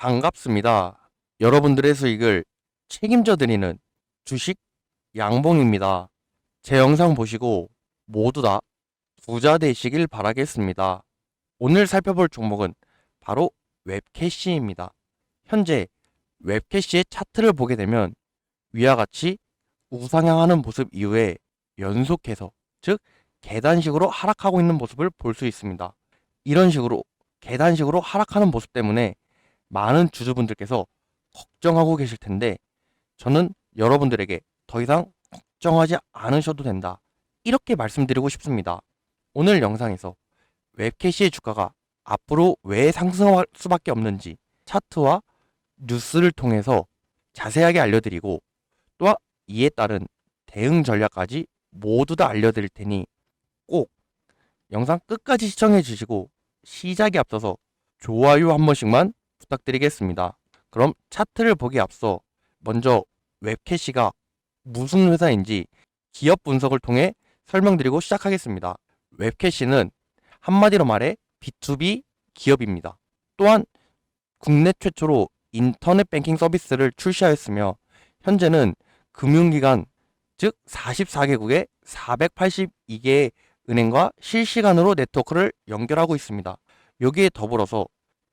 반갑습니다. 여러분들의 수익을 책임져 드리는 주식 양봉입니다. 제 영상 보시고 모두 다 부자 되시길 바라겠습니다. 오늘 살펴볼 종목은 바로 웹캐시입니다. 현재 웹캐시의 차트를 보게 되면 위와 같이 우상향하는 모습 이후에 연속해서 즉 계단식으로 하락하고 있는 모습을 볼 수 있습니다. 이런 식으로 계단식으로 하락하는 모습 때문에 많은 주주분들께서 걱정하고 계실 텐데 저는 여러분들에게 더 이상 걱정하지 않으셔도 된다. 이렇게 말씀드리고 싶습니다. 오늘 영상에서 웹캐시의 주가가 앞으로 왜 상승할 수밖에 없는지 차트와 뉴스를 통해서 자세하게 알려드리고 또한 이에 따른 대응 전략까지 모두 다 알려드릴 테니 꼭 영상 끝까지 시청해 주시고 시작에 앞서서 좋아요 한 번씩만 부탁드리겠습니다. 그럼 차트를 보기 앞서 먼저 웹캐시가 무슨 회사인지 기업 분석을 통해 설명드리고 시작하겠습니다. 웹캐시는 한마디로 말해 B2B 기업입니다. 또한 국내 최초로 인터넷 뱅킹 서비스를 출시하였으며 현재는 금융기관 즉 44개국의 482개의 은행과 실시간으로 네트워크를 연결하고 있습니다. 여기에 더불어서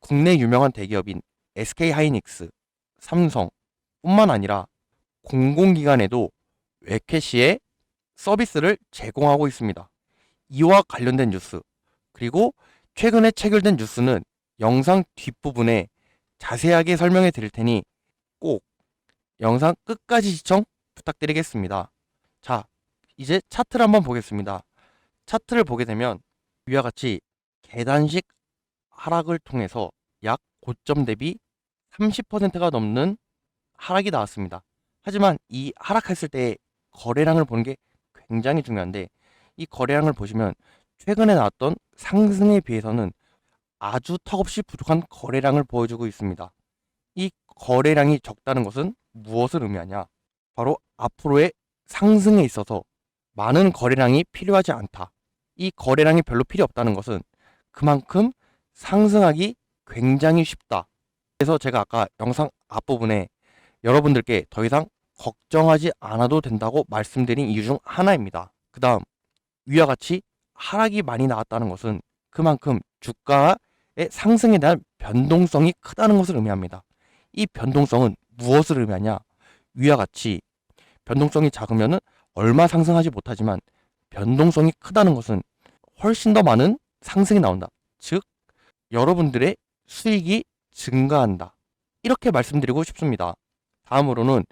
국내 유명한 대기업인 SK하이닉스, 삼성 뿐만 아니라 공공기관에도 웹캐시의 서비스를 제공하고 있습니다. 이와 관련된 뉴스 그리고 최근에 체결된 뉴스는 영상 뒷부분에 자세하게 설명해 드릴 테니 꼭 영상 끝까지 시청 부탁드리겠습니다. 자, 이제 차트를 한번 보겠습니다. 차트를 보게 되면 위와 같이 계단식 하락을 통해서 약 고점 대비 30%가 넘는 하락이 나왔습니다. 하지만 이 하락했을 때 거래량을 보는 게 굉장히 중요한데 이 거래량을 보시면 최근에 나왔던 상승에 비해서는 아주 턱없이 부족한 거래량을 보여주고 있습니다. 이 거래량이 적다는 것은 무엇을 의미하냐? 바로 앞으로의 상승에 있어서 많은 거래량이 필요하지 않다. 이 거래량이 별로 필요 없다는 것은 그만큼 상승하기 굉장히 쉽다. 그래서 제가 아까 영상 앞부분에 여러분들께 더 이상 걱정하지 않아도 된다고 말씀드린 이유 중 하나입니다. 그 다음, 위와 같이 하락이 많이 나왔다는 것은 그만큼 주가의 상승에 대한 변동성이 크다는 것을 의미합니다. 이 변동성은 무엇을 의미하냐? 위와 같이 변동성이 작으면 얼마 상승하지 못하지만 변동성이 크다는 것은 훨씬 더 많은 상승이 나온다. 즉, 여러분들의 수익이 증가한다. 이렇게 말씀드리고 싶습니다. 다음으로는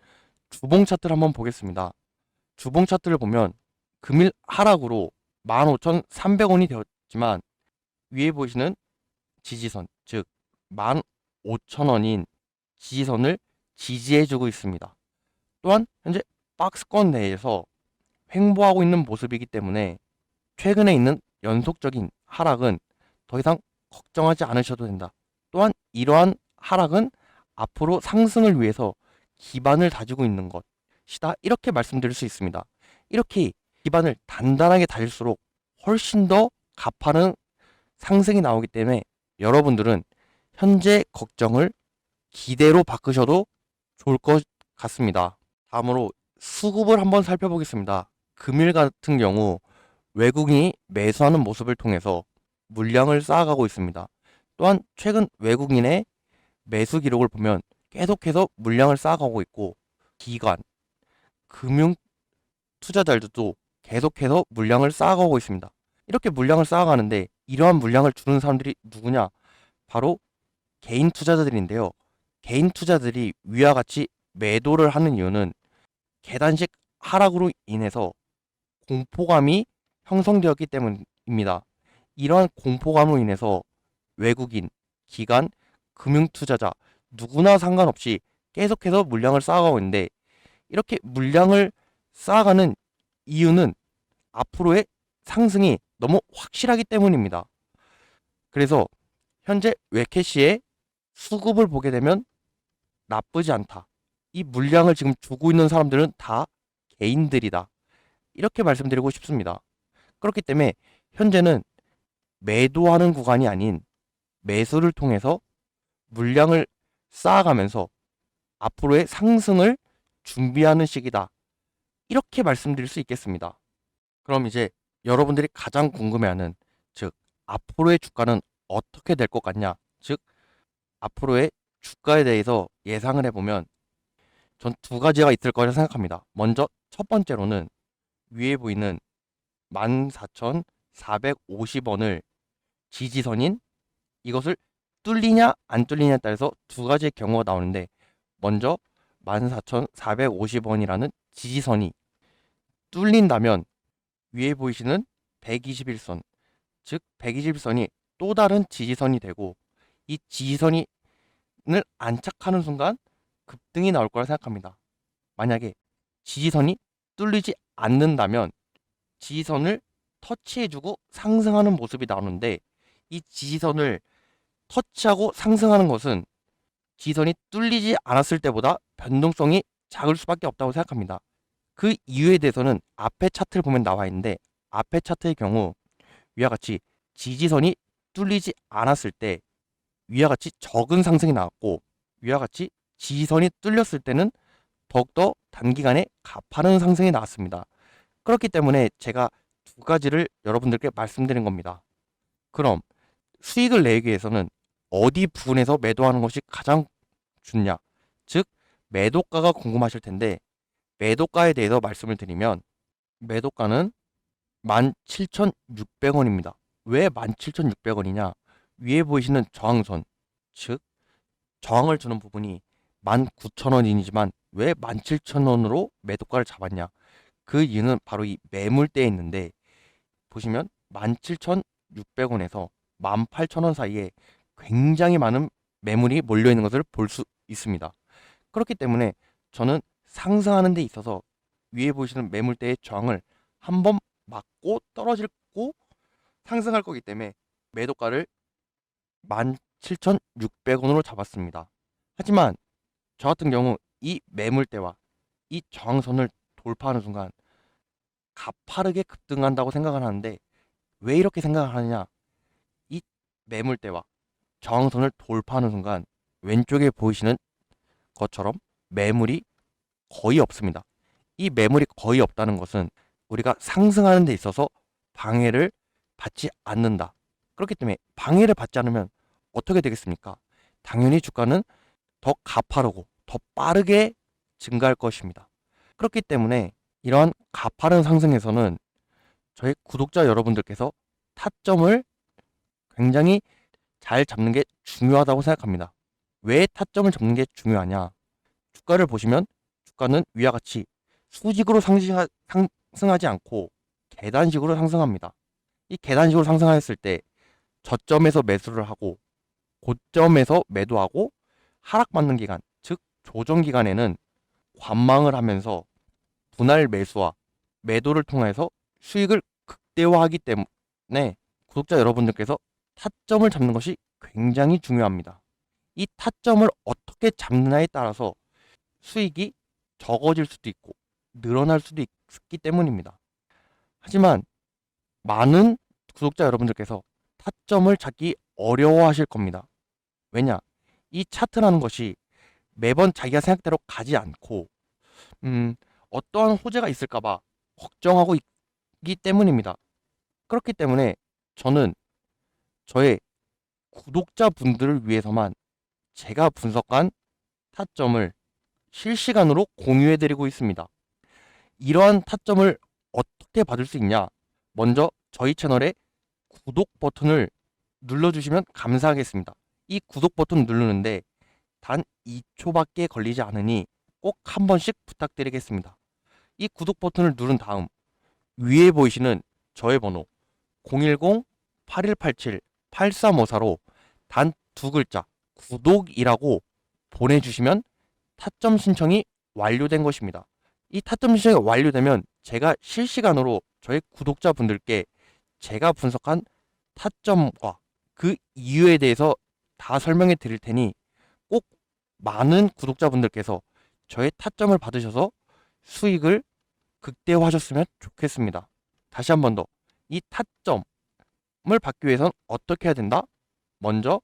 주봉 차트를 한번 보겠습니다. 주봉 차트를 보면 금일 하락으로 15,300원이 되었지만 위에 보이시는 지지선, 즉 15,000원인 지지선을 지지해주고 있습니다. 또한 현재 박스권 내에서 횡보하고 있는 모습이기 때문에 최근에 있는 연속적인 하락은 더 이상 걱정하지 않으셔도 된다. 또한 이러한 하락은 앞으로 상승을 위해서 기반을 다지고 있는 것이다. 이렇게 말씀드릴 수 있습니다. 이렇게 기반을 단단하게 다질수록 훨씬 더 가파른 상승이 나오기 때문에 여러분들은 현재 걱정을 기대로 바꾸셔도 좋을 것 같습니다. 다음으로 수급을 한번 살펴보겠습니다. 금일 같은 경우 외국인이 매수하는 모습을 통해서 물량을 쌓아가고 있습니다. 또한 최근 외국인의 매수 기록을 보면 계속해서 물량을 쌓아가고 있고 기관, 금융 투자자들도 계속해서 물량을 쌓아가고 있습니다. 이렇게 물량을 쌓아가는데 이러한 물량을 주는 사람들이 누구냐? 바로 개인 투자자들인데요. 개인 투자들이 위와 같이 매도를 하는 이유는 계단식 하락으로 인해서 공포감이 형성되었기 때문입니다. 이러한 공포감으로 인해서 외국인, 기관, 금융투자자 누구나 상관없이 계속해서 물량을 쌓아가고 있는데 이렇게 물량을 쌓아가는 이유는 앞으로의 상승이 너무 확실하기 때문입니다. 그래서 현재 웨캐시의 수급을 보게 되면 나쁘지 않다. 이 물량을 지금 주고 있는 사람들은 다 개인들이다. 이렇게 말씀드리고 싶습니다. 그렇기 때문에 현재는 매도하는 구간이 아닌 매수를 통해서 물량을 쌓아가면서 앞으로의 상승을 준비하는 시기다. 이렇게 말씀드릴 수 있겠습니다. 그럼 이제 여러분들이 가장 궁금해하는 즉 앞으로의 주가는 어떻게 될 것 같냐? 즉 앞으로의 주가에 대해서 예상을 해보면 전 두 가지가 있을 거라 생각합니다. 먼저 첫 번째로는 위에 보이는 14,450원을 지지선인 이것을 뚫리냐 안 뚫리냐에 따라서 두 가지의 경우가 나오는데 먼저 14,450원이라는 지지선이 뚫린다면 위에 보이시는 121선 즉 121선이 또 다른 지지선이 되고 이 지지선이 을 안착하는 순간 급등이 나올 거라 생각합니다. 만약에 지지선이 뚫리지 않는다면 지지선을 터치해주고 상승하는 모습이 나오는데 이 지지선을 터치하고 상승하는 것은 지지선이 뚫리지 않았을 때보다 변동성이 작을 수밖에 없다고 생각합니다. 그 이유에 대해서는 앞에 차트를 보면 나와 있는데 앞에 차트의 경우 위와 같이 지지선이 뚫리지 않았을 때 위와 같이 적은 상승이 나왔고 위와 같이 지지선이 뚫렸을 때는 더욱더 단기간에 가파른 상승이 나왔습니다. 그렇기 때문에 제가 두 가지를 여러분들께 말씀드린 겁니다. 그럼 수익을 내기 위해서는 어디 부분에서 매도하는 것이 가장 좋냐? 즉 매도가가 궁금하실 텐데 매도가에 대해서 말씀을 드리면 매도가는 17,600원입니다. 왜 17,600원이냐? 위에 보이시는 저항선, 즉 저항을 주는 부분이 19,000원이지만 왜 17,000원으로 매도가를 잡았냐? 그 이유는 바로 이 매물대에 있는데 보시면 17,600원에서 18,000원 사이에 굉장히 많은 매물이 몰려 있는 것을 볼 수 있습니다. 그렇기 때문에 저는 상승하는 데 있어서 위에 보시는 매물대의 저항을 한 번 맞고 떨어질고 상승할 거기 때문에 매도가를 17,600원으로 잡았습니다. 하지만 저 같은 경우 이 매물대와 이 저항선을 돌파하는 순간 가파르게 급등한다고 생각을 하는데 왜 이렇게 생각을 하느냐 이 매물대와 저항선을 돌파하는 순간 왼쪽에 보이시는 것처럼 매물이 거의 없습니다. 이 매물이 거의 없다는 것은 우리가 상승하는 데 있어서 방해를 받지 않는다. 그렇기 때문에 방해를 받지 않으면 어떻게 되겠습니까? 당연히 주가는 더 가파르고 더 빠르게 증가할 것입니다. 그렇기 때문에 이러한 가파른 상승에서는 저희 구독자 여러분들께서 타점을 굉장히 잘 잡는 게 중요하다고 생각합니다. 왜 타점을 잡는 게 중요하냐? 주가를 보시면 주가는 위와 같이 수직으로 상승하, 상승하지 않고 계단식으로 상승합니다. 이 계단식으로 상승하였을 때 저점에서 매수를 하고 고점에서 매도하고 하락받는 기간, 즉 조정 기간에는 관망을 하면서 분할 매수와 매도를 통해서 수익을 극대화하기 때문에 구독자 여러분들께서 타점을 잡는 것이 굉장히 중요합니다. 이 타점을 어떻게 잡느냐에 따라서 수익이 적어질 수도 있고 늘어날 수도 있기 때문입니다. 하지만 많은 구독자 여러분들께서 타점을 찾기 어려워하실 겁니다. 왜냐? 이 차트라는 것이 매번 자기가 생각대로 가지 않고 음, 어떠한 호재가 있을까봐 걱정하고 있기 때문입니다. 그렇기 때문에 저는 저의 구독자분들을 위해서만 제가 분석한 타점을 실시간으로 공유해드리고 있습니다. 이러한 타점을 어떻게 받을 수 있냐? 먼저 저희 채널에 구독 버튼을 눌러주시면 감사하겠습니다. 이 구독 버튼 누르는데 단 2초밖에 걸리지 않으니 꼭 한 번씩 부탁드리겠습니다. 이 구독 버튼을 누른 다음 위에 보이시는 저의 번호 010-8187-8354로 단 두 글자 구독이라고 보내주시면 타점 신청이 완료된 것입니다. 이 타점 신청이 완료되면 제가 실시간으로 저희 구독자분들께 제가 분석한 타점과 그 이유에 대해서 다 설명해 드릴 테니 꼭 많은 구독자분들께서 저의 타점을 받으셔서 수익을 극대화하셨으면 좋겠습니다. 다시 한 번 더 이 타점을 받기 위해선 어떻게 해야 된다? 먼저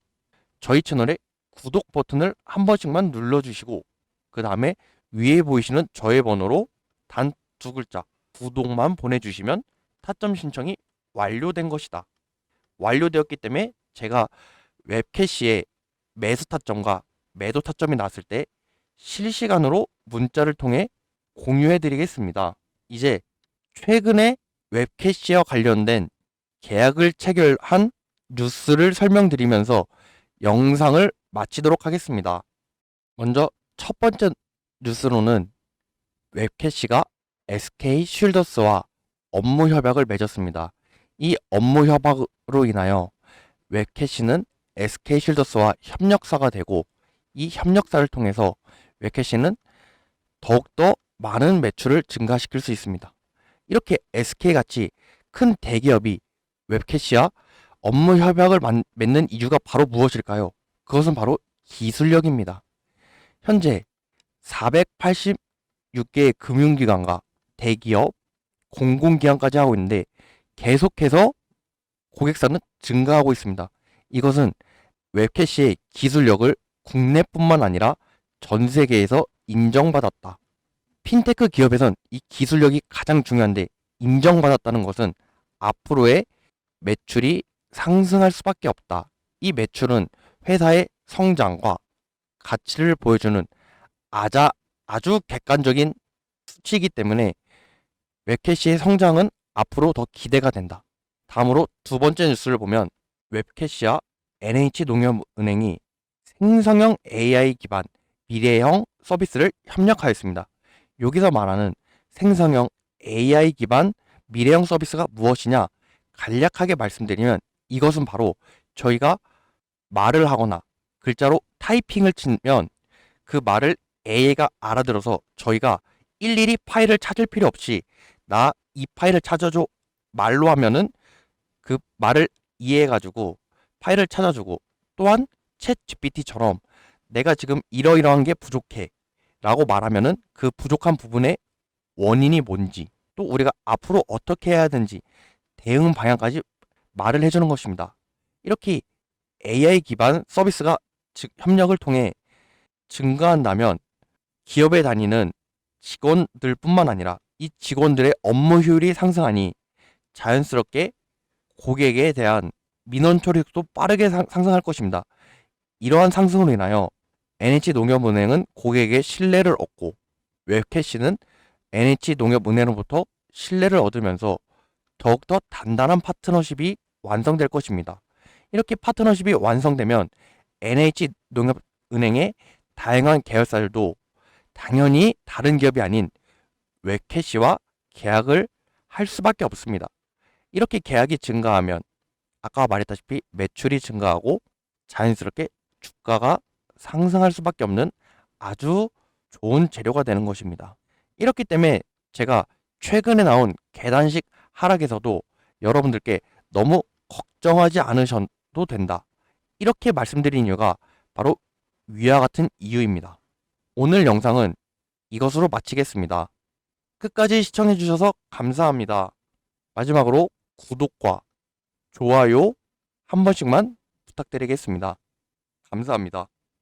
저희 채널에 구독 버튼을 한 번씩만 눌러주시고 그 다음에 위에 보이시는 저의 번호로 단 두 글자 구독만 보내주시면 타점 신청이 완료된 것이다. 완료되었기 때문에 제가 웹캐시에 매수 타점과 매도 타점이 났을 때 실시간으로 문자를 통해 공유해 드리겠습니다. 이제 최근에 웹캐시와 관련된 계약을 체결한 뉴스를 설명드리면서 영상을 마치도록 하겠습니다. 먼저 첫 번째 뉴스로는 웹캐시가 SK 쉴더스와 업무 협약을 맺었습니다. 이 업무 협약으로 인하여 웹캐시는 SK 쉴더스와 협력사가 되고 이 협력사를 통해서 웹캐시는 더욱더 많은 매출을 증가시킬 수 있습니다. 이렇게 SK같이 큰 대기업이 웹캐시와 업무 협약을 만- 맺는 이유가 바로 무엇일까요? 그것은 바로 기술력입니다. 현재 486개의 금융기관과 대기업, 공공기관까지 하고 있는데 계속해서 고객사는 증가하고 있습니다. 이것은 웹캐시의 기술력을 국내뿐만 아니라 전 세계에서 인정받았다. 핀테크 기업에선 이 기술력이 가장 중요한데 인정받았다는 것은 앞으로의 매출이 상승할 수밖에 없다. 이 매출은 회사의 성장과 가치를 보여주는 아자, 아주 객관적인 수치이기 때문에 웹캐시의 성장은 앞으로 더 기대가 된다. 다음으로 두 번째 뉴스를 보면 웹캐시와 NH농협은행이 생성형 AI 기반 미래형 서비스를 협력하였습니다. 여기서 말하는 생성형 AI 기반 미래형 서비스가 무엇이냐? 간략하게 말씀드리면 이것은 바로 저희가 말을 하거나 글자로 타이핑을 치면 그 말을 AI가 알아들어서 저희가 일일이 파일을 찾을 필요 없이 나 이 파일을 찾아줘 말로 하면은 그 말을 이해해가지고 파일을 찾아주고 또한 챗 GPT처럼 내가 지금 이러이러한 게 부족해 라고 말하면은 그 부족한 부분의 원인이 뭔지 또 우리가 앞으로 어떻게 해야 되는지 대응 방향까지 말을 해주는 것입니다. 이렇게 AI 기반 서비스가 즉 협력을 통해 증가한다면 기업에 다니는 직원들뿐만 아니라 이 직원들의 업무 효율이 상승하니 자연스럽게 고객에 대한 민원 처리도 빠르게 상- 상승할 것입니다. 이러한 상승으로 인하여 NH농협은행은 고객의 신뢰를 얻고 웹캐시는 NH농협은행으로부터 신뢰를 얻으면서 더욱더 단단한 파트너십이 완성될 것입니다. 이렇게 파트너십이 완성되면 NH농협은행의 다양한 계열사들도 당연히 다른 기업이 아닌 웹캐시와 계약을 할 수밖에 없습니다. 이렇게 계약이 증가하면 아까 말했다시피 매출이 증가하고 자연스럽게 주가가 상승할 수밖에 없는 아주 좋은 재료가 되는 것입니다. 이렇기 때문에 제가 최근에 나온 계단식 하락에서도 여러분들께 너무 걱정하지 않으셔도 된다. 이렇게 말씀드린 이유가 바로 위와 같은 이유입니다. 오늘 영상은 이것으로 마치겠습니다. 끝까지 시청해주셔서 감사합니다. 마지막으로 구독과 좋아요 한 번씩만 부탁드리겠습니다. 감사합니다.